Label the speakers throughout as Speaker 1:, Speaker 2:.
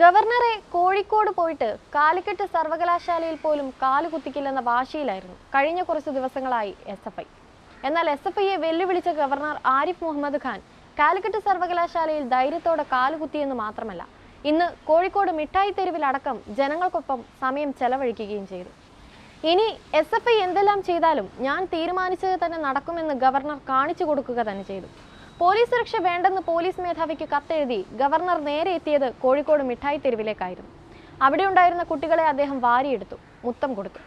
Speaker 1: ഗവർണറെ കോഴിക്കോട് പോയിട്ട് കാലിക്കറ്റ് സർവകലാശാലയിൽ പോലും കാലുകുത്തിക്കില്ലെന്ന വാശിയിലായിരുന്നു കഴിഞ്ഞ കുറച്ച് ദിവസങ്ങളായി എസ് എഫ് ഐ എന്നാൽ എസ് എഫ് ഐയെ വെല്ലുവിളിച്ച ഗവർണർ ആരിഫ് മുഹമ്മദ് ഖാൻ കാലിക്കറ്റ് സർവകലാശാലയിൽ ധൈര്യത്തോടെ കാലുകുത്തിയെന്ന് മാത്രമല്ല ഇന്ന് കോഴിക്കോട് മിഠായി തെരുവിലടക്കം ജനങ്ങൾക്കൊപ്പം സമയം ചെലവഴിക്കുകയും ചെയ്തു. ഇനി എസ് എഫ് ഐ എന്തെല്ലാം ചെയ്താലും ഞാൻ തീരുമാനിച്ചത് തന്നെ നടക്കുമെന്ന് ഗവർണർ കാണിച്ചു കൊടുക്കുക തന്നെ ചെയ്തു. പോലീസ് സുരക്ഷ വേണ്ടെന്ന് പോലീസ് മേധാവിക്ക് കത്തെഴുതി ഗവർണർ നേരെ എത്തിയത് കോഴിക്കോട് മിഠായി തെരുവിലേക്കായിരുന്നു. അവിടെ ഉണ്ടായിരുന്ന കുട്ടികളെ അദ്ദേഹം വാരിയെടുത്തു മുത്തം കൊടുത്തു.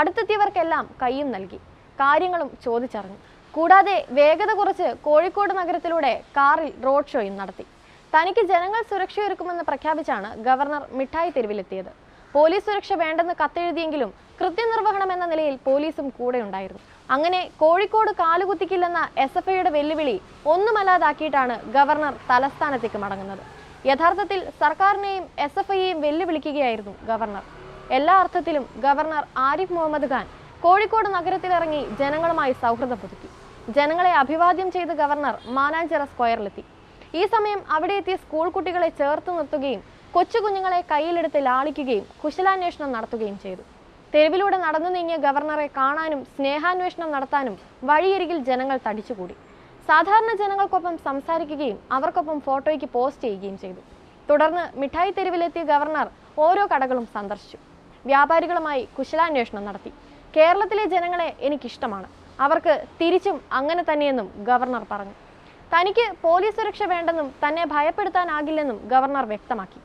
Speaker 1: അടുത്തെത്തിയവർക്കെല്ലാം കൈയും നൽകി. കാര്യങ്ങളും ചോദിച്ചറിഞ്ഞു. കൂടാതെ വേഗത കുറച്ച് കോഴിക്കോട് നഗരത്തിലൂടെ കാറിൽ റോഡ് ഷോയും നടത്തി. തനിക്ക് ജനങ്ങൾ സുരക്ഷയൊരുക്കുമെന്ന് പ്രഖ്യാപിച്ചാണ് ഗവർണർ മിഠായി തെരുവിലെത്തിയത്. പോലീസ് സുരക്ഷ വേണ്ടെന്ന് കത്തെഴുതിയെങ്കിലും കൃത്യനിർവഹണം എന്ന നിലയിൽ പോലീസും കൂടെ ഉണ്ടായിരുന്നു. അങ്ങനെ കോഴിക്കോട് കാലുകുത്തിക്കില്ലെന്ന എസ് എഫ് ഐയുടെ വെല്ലുവിളി ഒന്നുമല്ലാതാക്കിയിട്ടാണ് ഗവർണർ തലസ്ഥാനത്തേക്ക് മടങ്ങുന്നത്. യഥാർത്ഥത്തിൽ സർക്കാരിനെയും എസ് എഫ് ഐയെയും വെല്ലുവിളിക്കുകയായിരുന്നു ഗവർണർ. എല്ലാ അർത്ഥത്തിലും ഗവർണർ ആരിഫ് മുഹമ്മദ് ഖാൻ കോഴിക്കോട് നഗരത്തിലിറങ്ങി ജനങ്ങളുമായി സൗഹൃദം പുതുക്കി. ജനങ്ങളെ അഭിവാദ്യം ചെയ്ത് ഗവർണർ മാനാഞ്ചിറ സ്ക്വയറിലെത്തി. ഈ സമയം അവിടെ എത്തിയ സ്കൂൾ കുട്ടികളെ ചേർത്ത് നിർത്തുകയും കൊച്ചു കുഞ്ഞുങ്ങളെ കയ്യിലെടുത്ത് ലാളിക്കുകയും കുശലാന്വേഷണം നടത്തുകയും ചെയ്തു. തെരുവിലൂടെ നടന്നു നീങ്ങിയ ഗവർണറെ കാണാനും സ്നേഹാന്വേഷണം നടത്താനും വഴിയരികിൽ ജനങ്ങൾ തടിച്ചുകൂടി. സാധാരണ ജനങ്ങൾക്കൊപ്പം സംസാരിക്കുകയും അവർക്കൊപ്പം ഫോട്ടോയ്ക്ക് പോസ്റ്റ് ചെയ്യുകയും ചെയ്തു. തുടർന്ന് മിഠായി തെരുവിലെത്തിയ ഗവർണർ ഓരോ കടകളും സന്ദർശിച്ചു. വ്യാപാരികളുമായി കുശലാന്വേഷണം നടത്തി. കേരളത്തിലെ ജനങ്ങളെ എനിക്കിഷ്ടമാണ്. അവർക്ക് തിരിച്ചും അങ്ങനെ തന്നെയെന്നും ഗവർണർ പറഞ്ഞു. തനിക്ക് പോലീസ് സുരക്ഷ വേണ്ടെന്നും തന്നെ ഭയപ്പെടുത്താനാകില്ലെന്നും ഗവർണർ വ്യക്തമാക്കി.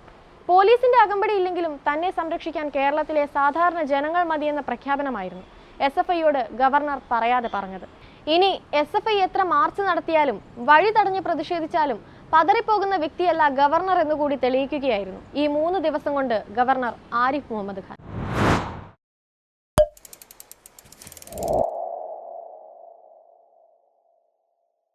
Speaker 1: പോലീസിന്റെ അകമ്പടി ഇല്ലെങ്കിലും തന്നെ സംരക്ഷിക്കാൻ കേരളത്തിലെ സാധാരണ ജനങ്ങൾ മതിയെന്ന പ്രഖ്യാപനമായിരുന്നു എസ് എഫ് ഐയോട് ഗവർണർ പറയാതെ പറഞ്ഞത്. ഇനി എസ് എഫ് ഐ എത്ര മാർച്ച് നടത്തിയാലും വഴി തടഞ്ഞ് പ്രതിഷേധിച്ചാലും പതറിപ്പോകുന്ന വ്യക്തിയല്ല ഗവർണർ എന്നുകൂടി തെളിയിക്കുകയായിരുന്നു. ഈ മൂന്ന് ദിവസം കൊണ്ട് ഗവർണർ ആരിഫ് മുഹമ്മദ് ഖാൻ.